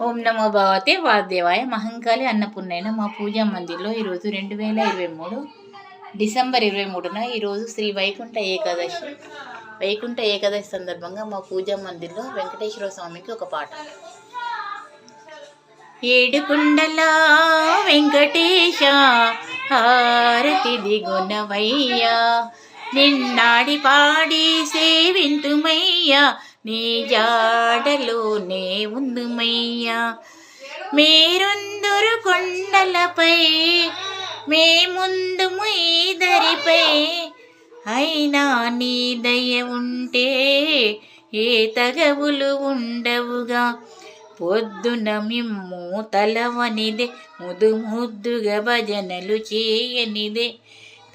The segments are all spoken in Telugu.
ఓం నమో భగవతే వాసుదేవాయ. మహంకాళి అన్నపూర్ణైన మా పూజా మందిర్లో ఈరోజు రెండు వేల ఇరవై మూడు డిసెంబర్ ఇరవై మూడున ఈరోజు శ్రీ వైకుంఠ ఏకాదశి. వైకుంఠ ఏకాదశి సందర్భంగా మా పూజా మందిర్లో వెంకటేశ్వర స్వామికి ఒక పాట. ఏడుకుండల వెంకటేశ హారతి దిగునవయ్యా నిన్నాడి పాడి సేవింతుమయ్యా నీ జాడలోనే ఉందుమయ్యా. మీరుందురు కొండలపై మేముందు దరిపై. అయినా నీ దయ ఉంటే ఏ తగవులు ఉండవుగా. పొద్దున మిమ్ము తలవనిదే ముదు ముద్దుగా భజనలు చేయనిదే.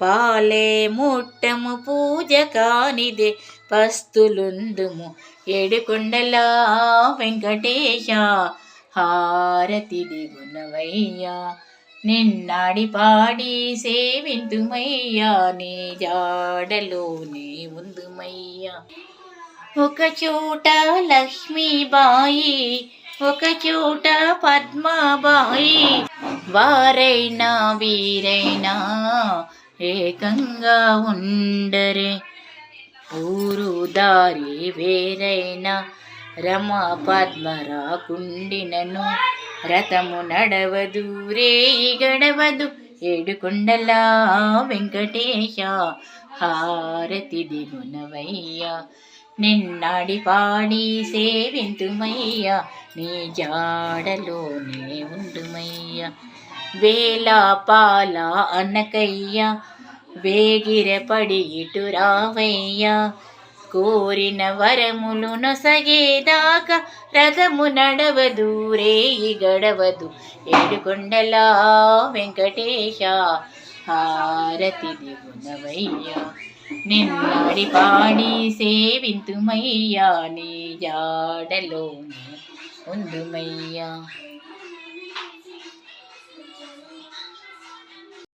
పాలే ముట్టము పూజ కానిదే పస్తులుందుము. ఏడుకొండలా వెంకటేశ హారతి దిగునవయ్యా. నిన్నాడి పాడి సేవిందుమయ్యా నీ జాడలోనే ఉందుమయ్యా. ఒక చోట లక్ష్మీబాయి ఒక చోట పద్మాబాయి. వారైనా వీరైనా ఏకంగా ఉండరే. ఊరు దారి వేరైనా రమ పద్మ రాకుండినను రథము నడవదు రే గడవదు ఏడుకొండల వెంకటేశ హారతి దిగునవయ్యా. నిన్నాడి పాడి సేవింతుమయ్యా నీ జాడలోనే ఉండుమయ్యా. వేలా పాల అనకయ్యా వేగిరపడి ఇటు రావయ్యా. కోరిన వరములు నొసగేదాకా రథము నడవదు రేయి గడవదు. ఏడుకొండలా వెంకటేశ హారతి దేవునవయ్యా నిన్నాడి పాడి సేవింతుమయ్యా నీ జాడలోనే ఉందుమయ్యా.